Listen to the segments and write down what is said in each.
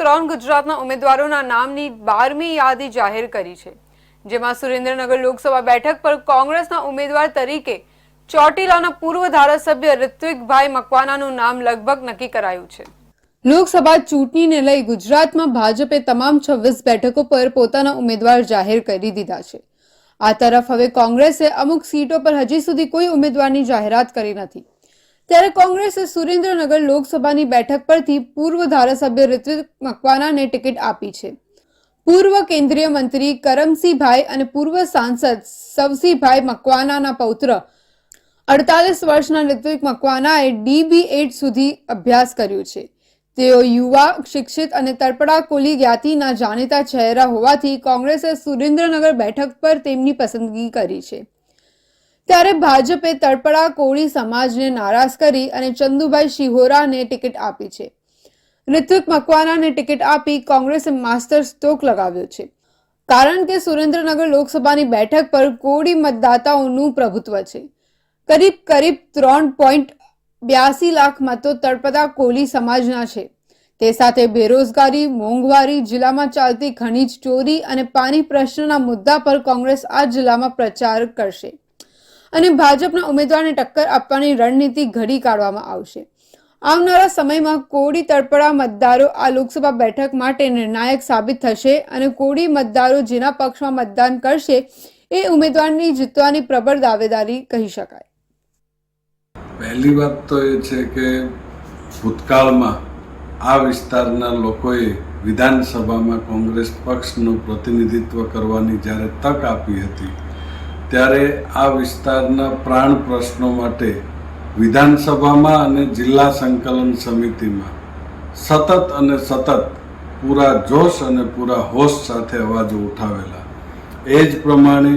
ત્રણ ગુજરાતના ઉમેદવારોના નામની બારમી યાદી જાહેર કરી છે. જેમાં સુરેન્દ્રનગર લોકસભા બેઠક પર કોંગ્રેસના ઉમેદવાર તરીકે ચોટીલાના પૂર્વ ધારાસભ્ય ઋત્વિકભાઈ મકવાનાનું નામ લગભગ નક્કી કરાયું છે. લોકસભા ચૂંટણીને લઈ ગુજરાતમાં ભાજપે તમામ છવ્વીસ બેઠકો પર પોતાના ઉમેદવાર જાહેર કરી દીધા છે. આ તરફ હવે કોંગ્રેસે અમુક સીટો પર હજી સુધી કોઈ ઉમેદવારની જાહેરાત કરી નથી. ત્યારે કોંગ્રેસે સુરેન્દ્રનગર લોકસભાની બેઠક પરથી પૂર્વ ધારાસભ્ય ઋત્વિક મકવાનાને ટિકિટ આપી છે. પૂર્વ કેન્દ્રીય મંત્રી કરમસિંહભાઈ અને પૂર્વ સાંસદ સવસીભાઈ મકવાનાના પૌત્ર અડતાલીસ વર્ષના ઋત્વિક મકવાનાએ ડીબી એડ સુધી અભ્યાસ કર્યો છે. તેઓ યુવા, શિક્ષિત અને તળપડા કોલી જ્ઞાતિના જાણીતા ચહેરા હોવાથી કોંગ્રેસે સુરેન્દ્રનગર બેઠક પર તેમની પસંદગી કરી છે. ત્યારે ભાજપે તળપડા કોળી સમાજને નારાજ કરી અને ચંદુભાઈ શિહોરાને ટિકિટ આપી છે. ઋત્વિક મકવાનાને ટિકિટ આપી કોંગ્રેસે માસ્ટર સ્ટોક લગાવ્યો છે. કારણ કે સુરેન્દ્રનગર લોકસભાની બેઠક પર કોળી મતદાતાઓનું પ્રભુત્વ છે. કરીબ કરીબ ત્રણ પોઈન્ટ બ્યાસી લાખ મતો તળપદા કોલી સમાજના છે. તે સાથે બેરોજગારી, મોંઘવારી, જિલ્લામાં ચાલતી ખનીજ ચોરી અને પાણી પ્રશ્નના મુદ્દા પર કોંગ્રેસ આ જિલ્લામાં પ્રચાર કરશે. અને ભાજપના ઉમેદવારને ટક્કર આપવાની રણનીતિ ઘડી કાઢવામાં આવશે. આવનારા સમયમાં કોડી તળપડા મતદારો આ લોકસભા બેઠક માટે નિર્ણાયક સાબિત થશે અને કોડી મતદારો જેના પક્ષમાં મતદાન કરશે એ ઉમેદવારની જીતવાની પ્રબળ દાવેદારી કહી શકાય. પહેલી વાત તો એ છે કે ભૂતકાળમાં આ વિસ્તારના લોકોએ વિધાનસભામાં કોંગ્રેસ પક્ષનું પ્રતિનિધિત્વ કરવાની જ્યારે તક આપી હતી ત્યારે આ વિસ્તારના પ્રાણ પ્રશ્નો માટે વિધાનસભામાં અને જિલ્લા સંકલન સમિતિમાં સતત અને સતત પૂરા જોશ અને પૂરા હોશ સાથે અવાજો ઉઠાવેલા. એ જ પ્રમાણે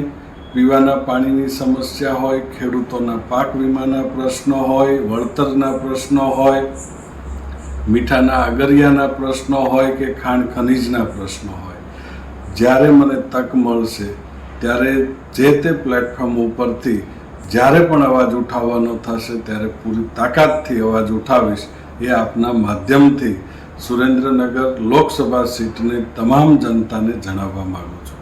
પીવાના પાણીની સમસ્યા હોય, ખેડૂતોના પાક વીમાના પ્રશ્નો હોય, વળતરના પ્રશ્નો હોય, મીઠાના આગરિયાના પ્રશ્નો હોય કે ખાણ ખનીજના પ્રશ્નો હોય. જ્યારે મને તક મળશે ત્યારે જે તે પ્લેટફોર્મ ઉપરથી જ્યારે પણ અવાજ ઉઠાવવાનો થશે, ત્યારે પૂરી તાકાતથી અવાજ ઉઠાવીશ એ આપના માધ્યમથી સુરેન્દ્રનગર લોકસભા સીટની તમામ જનતાને જણાવવા માગું છું.